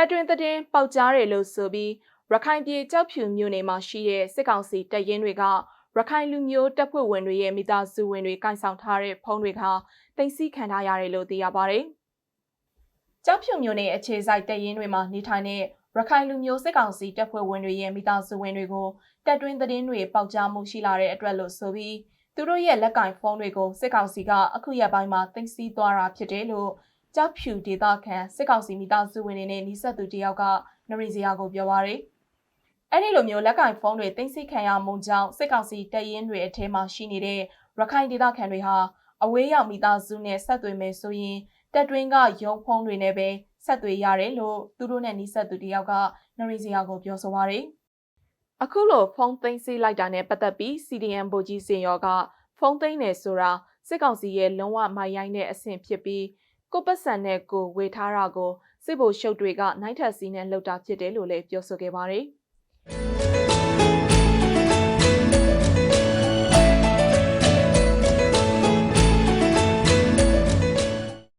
တက်တွင်သတင်းပေါက်ကြားတယ်လို့ဆိုပြီးရခိုင်ပြည်ကြောက်ဖြူမြို့နယ်မှာရှိတဲ့စစ်ကောင်စီတပ်ရင်းတွေကရခိုင်လူမျိုးတပ်ဖွဲ့ဝင်တွေရဲ့မိသားစုဝင်တွေကင်ဆောင်ထားတဲ့ဖုန်းတွေကတင်စီခံထားရတယ်လို့သိရပါတယ်။ကြောက်ဖြူမြို့နယ်အခြေစိုက်တပ်ရင်းတွေမှာနေထိုင်တဲ့ရခိုင်လူမျိုးစစ်ကောင်စီတပ်ဖွဲ့ဝင်တွေရဲ့မိသားစုဝင်တွေကိုတက်တွင်းသတင်းတွေပေါက်ကြားမှုရှိလာတဲ့အတွက်လို့ဆိုပြီးသူတို့ရဲ့လက်ကင်ဖုန်းတွေကိုစစ်ကောင်စီကအခုရက်ပိုင်းမှာတင်စီသွားတာဖြစ်တယ်လို့ ကြောက်ဖြူဒေသခံစစ်ကောင်စီမိသားစုဝင်တွေနဲ့နှိဆက်သူတယောက်ကနရီစရာကိုပြောပါရယ်အဲ့ဒီလိုမျိုးလက်ကင်ဖုန်းတွေတင်စီခံရမှုကြောင့်စစ်ကောင်စီတပ်ရင်းတွေအထဲမှာရှိနေတဲ့ရခိုင်ဒေသခံတွေဟာအဝေးရောက်မိသားစုနဲ့ဆက်သွယ်မယ်ဆိုရင်တက်တွင်းကရုံဖုန်းတွေနဲ့ပဲဆက်သွယ်ရတယ်လို့သူတို့နဲ့နှိဆက်သူတယောက်ကနရီစရာကိုပြောဆိုပါရယ်အခုလိုဖုန်းသိမ်းစီလိုက်တာနဲ့ပတ်သက်ပြီး CDM ဗိုလ်ကြီးစင်ရောကဖုန်းသိမ်းနေဆိုတာစစ်ကောင်စီရဲ့လုံးဝမိုင်းရိုင်းတဲ့အဆင့်ဖြစ်ပြီး ကိုပတ်စံနဲ့ကိုဝေထားတာကိုစစ်ဗိုလ်ရှုပ်တွေကနိုင်ထက်စီနဲ့လှုပ်တာဖြစ်တယ်လို့လည်းပြောဆိုခဲ့ပါတယ်။